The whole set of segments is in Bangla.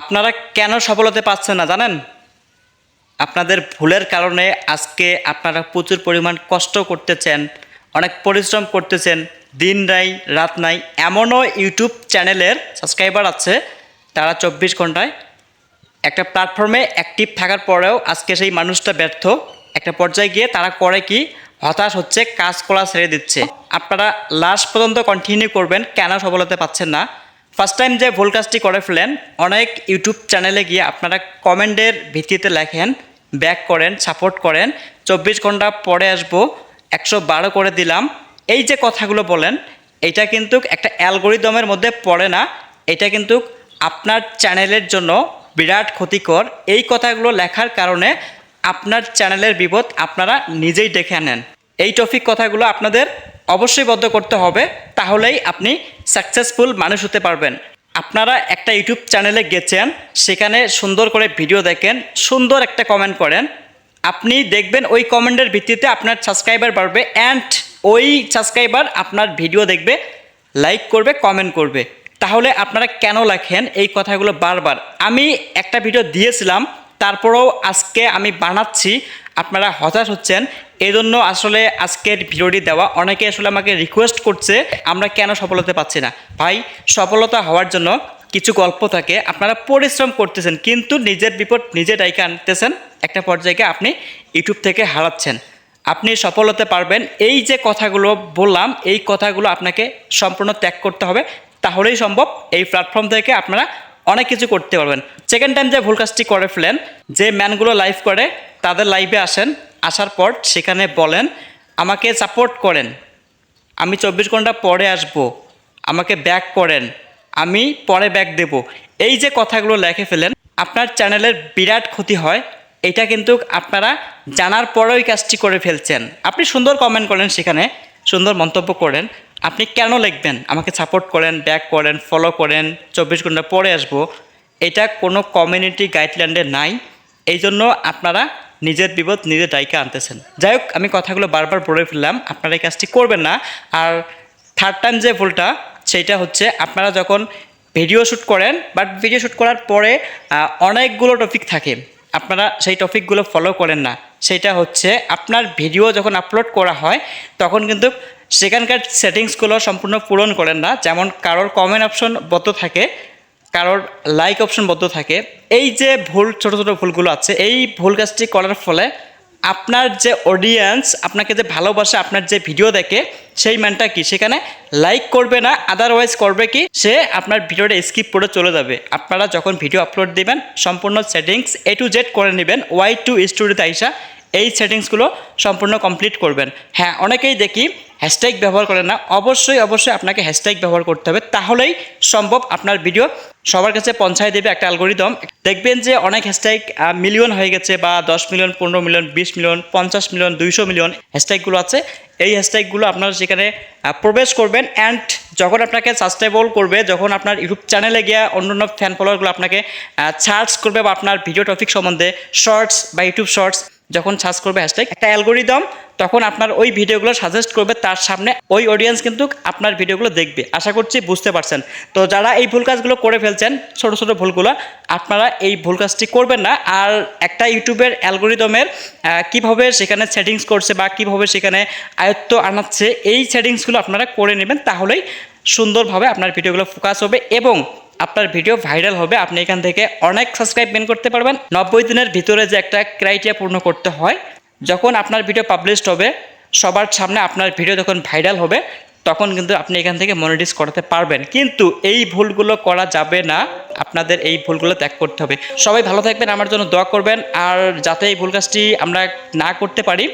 আপনারা কেন সফল পাচ্ছেন না জানেন? আপনাদের ভুলের কারণে আজকে আপনারা প্রচুর পরিমাণ কষ্ট করতেছেন, অনেক পরিশ্রম করতেছেন, দিন নাই, রাত নাই, এমনও ইউটিউব চ্যানেলের সাবস্ক্রাইবার আছে, তারা চব্বিশ ঘন্টায়। একটা প্ল্যাটফর্মে অ্যাক্টিভ থাকার পরেও আজকে সেই মানুষটা ব্যর্থ। একটা পর্যায়ে গিয়ে তারা করে কি? হতাশ হচ্ছে, কাজ করা ছেড়ে দিচ্ছে। আপনারা লাস্ট পর্যন্ত কন্টিনিউ করবেন, কেন সফলতা পাচ্ছেন না? ফার্স্ট টাইম যে ভুল কাজটি করে ফেলেন, অনেক ইউটিউব চ্যানেলে গিয়ে আপনারা কমেন্টের ভিত্তিতে লেখেন ব্যাক করেন সাপোর্ট করেন। চব্বিশ ঘণ্টা পরে আসব, একশো বারো করে দিলাম। এই যে কথাগুলো বলেন, এটা কিন্তু একটা অ্যালগোরিদমের মধ্যে পড়ে না। এটা কিন্তু আপনার চ্যানেলের জন্য বিরাট ক্ষতিকর। এই কথাগুলো লেখার কারণে আপনার চ্যানেলের বিপদ আপনারা নিজেই ডেকে আনেন। এই টপিক কথাগুলো আপনাদের অবশ্যই বদ্ধ করতে হবে, তাহলেই আপনি সাকসেসফুল মানুষ হতে পারবেন। আপনারা একটা ইউটিউব চ্যানেলে গেছেন, সেখানে সুন্দর করে ভিডিও দেখেন, সুন্দর একটা কমেন্ট করেন। আপনি দেখবেন ওই কমেন্টের ভিত্তিতে আপনার সাবস্ক্রাইবার বাড়বে অ্যান্ড ওই সাবস্ক্রাইবার আপনার ভিডিও দেখবে লাইক করবে কমেন্ট করবে। তাহলে আপনারা কেন লেখেন এই কথাগুলো বারবার? আমি একটা ভিডিও দিয়েছিলাম, তারপরেও আজকে আমি বানাচ্ছি, আপনারা হতাশ হচ্ছেন এই জন্য আসলে আজকের ভিডিওটি দেওয়া, অনেকে আসলে আমাকে রিকোয়েস্ট করছে, আমরা কেন সফল হতে পারছি না। ভাই, সফলতা হওয়ার জন্য কিছু গল্প থাকে, আপনারা পরিশ্রম করতেছেন, কিন্তু নিজের বিপদ নিজে ডাইকে আনতেছেন, একটা পর্যায়ে আপনি ইউটিউব থেকে হারাচ্ছেন। আপনি সফল হতে পারবেন, এই যে কথাগুলো বললাম, এই কথাগুলো আপনাকে সম্পূর্ণ ত্যাগ করতে হবে, তাহলেই সম্ভব এই প্ল্যাটফর্ম থেকে আপনারা অনেক কিছু করতে পারবেন। সেকেন্ড টাইম যে ভুল কাজটি করে ফেলেন, যে ম্যানগুলো লাইভ করে, তাদের লাইভে আসেন আসার পর সেখানে বলেন, আমাকে সাপোর্ট করেন। আমি চব্বিশ ঘণ্টা পরে আসব। আমাকে ব্যাক করেন। আমি পরে ব্যাক দেব। এই যে কথাগুলো লেখে ফেলেন, আপনার চ্যানেলের বিরাট ক্ষতি হয়। এটা কিন্তু আপনারা জানার পরেও কাজটি করে ফেলছেন। আপনি সুন্দর কমেন্ট করেন সেখানে, সুন্দর মন্তব্য করেন। আপনি কেন লিখবেন? আমাকে সাপোর্ট করেন ব্যাক করেন ফলো করেন, চব্বিশ ঘণ্টা পরে আসব। এটা কোনো কমিউনিটি গাইডলাইনে নাই। এই জন্য আপনারা নিজের বিপদ নিজের দায়িকা আনতেছেন। যাই হোক, আমি কথাগুলো বারবার বলে ফেললাম, আপনারা এই কাজটি করবেন না। আর থার্ড টাইম যে ভুলটা সেইটা হচ্ছে আপনারা যখন ভিডিও শ্যুট করেন বাট ভিডিও শ্যুট করার পরে অনেকগুলো টপিক থাকে। আপনারা সেই টপিকগুলো ফলো করেন না। সেটা হচ্ছে আপনার ভিডিও যখন আপলোড করা হয়, তখন কিন্তু সেখানকার সেটিংসগুলো সম্পূর্ণ পূরণ করেন না। যেমন কারোর কমেন্ট অপশন বদ্ধ থাকে কারোর লাইক অপশন বদ্ধ থাকে। এই যে ভুল, ছোট ছোট ভুলগুলো আছে, এই ভুল কাজটি করার ফলে আপনার যে অডিয়েন্স আপনাকে যে ভালোবাসে, আপনার যে ভিডিও দেখে, সেই ম্যানটা কি? সেখানে লাইক করবে না আদারওয়াইজ করবে কি? সে আপনার ভিডিওটা স্কিপ করে চলে যাবে। আপনারা যখন ভিডিও আপলোড দিবেন, সম্পূর্ণ সেটিংস এ টু জেড করে নেবেন ওয়াই টু স্টুডিওতে আইসা, এই সেটিংসগুলো সম্পূর্ণ কমপ্লিট করবেন। হ্যাঁ অনেকেই দেখি হ্যাশট্যাগ ব্যবহার করেন না, অবশ্যই অবশ্যই আপনাকে হ্যাশট্যাগ ব্যবহার করতে হবে। তাহলেই সম্ভব আপনার ভিডিও সবার কাছে পৌঁছায় দেবে একটা অ্যালগোরিদম দেখবেন যে অনেক হ্যাশট্যাগ মিলিয়ন হয়ে গেছে বা দশ মিলিয়ন পনেরো মিলিয়ন বিশ মিলিয়ন পঞ্চাশ মিলিয়ন দুইশো মিলিয়ন হ্যাশট্যাগুলো আছে। এই হ্যাশট্যাগুলো আপনারা সেখানে প্রবেশ করবেন অ্যান্ড যখন আপনাকে সাবস্ক্রাইবল করবে, যখন আপনার ইউটিউব চ্যানেলে গিয়ে অন্য অন্য ফ্যান ফলোয়ারগুলো আপনাকে সার্চ করবে বা আপনার ভিডিও টপিক সম্বন্ধে শর্টস বা ইউটিউব শর্টস যখন সার্চ করবে হ্যাশট্যাগ একটা অ্যালগোরিদম তখন আপনার ওই ভিডিওগুলো সাজেস্ট করবে, তার সামনে ওই অডিয়েন্স কিন্তু আপনার ভিডিওগুলো দেখবে। আশা করছি বুঝতে পারছেন। তো যারা এই ভুল কাজগুলো করে ফেলছেন, ছোট ছোট ভুলগুলো, আপনারা এই ভুল কাজটি করবেন না। আর একটা ইউটিউবের অ্যালগোরিদমের কীভাবে সেখানে সেটিংস করছে বা কীভাবে সেখানে আয়ত্ত আনাচ্ছে, এই সেটিংসগুলো আপনারা করে নেবেন, তাহলেই সুন্দরভাবে আপনার ভিডিওগুলো ফোকাস হবে এবং আপনার ভিডিও ভাইরাল হবে, আপনি এখান থেকে অনেক সাবস্ক্রাইব মেন করতে পারবেন। নব্বই দিনের ভিতরে যে একটা ক্রাইটেরিয়া পূর্ণ করতে হয়, যখন আপনার ভিডিও পাবলিশড হবে, সবার সামনে আপনার ভিডিও যখন ভাইরাল হবে, তখন কিন্তু আপনি এখান থেকে মনিটাইজ করাতে পারবেন। কিন্তু এই ভুলগুলো করা যাবে না, আপনাদের এই ভুলগুলো ত্যাগ করতে হবে। সবাই ভালো থাকবেন, আমার জন্য দোয়া করবেন, আর যাতে এই ভুল কাজটি আমরা না করতে পারি,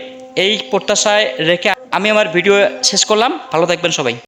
এই প্রত্যাশায় রেখে আমি আমার ভিডিও শেষ করলাম। ভালো থাকবেন সবাই।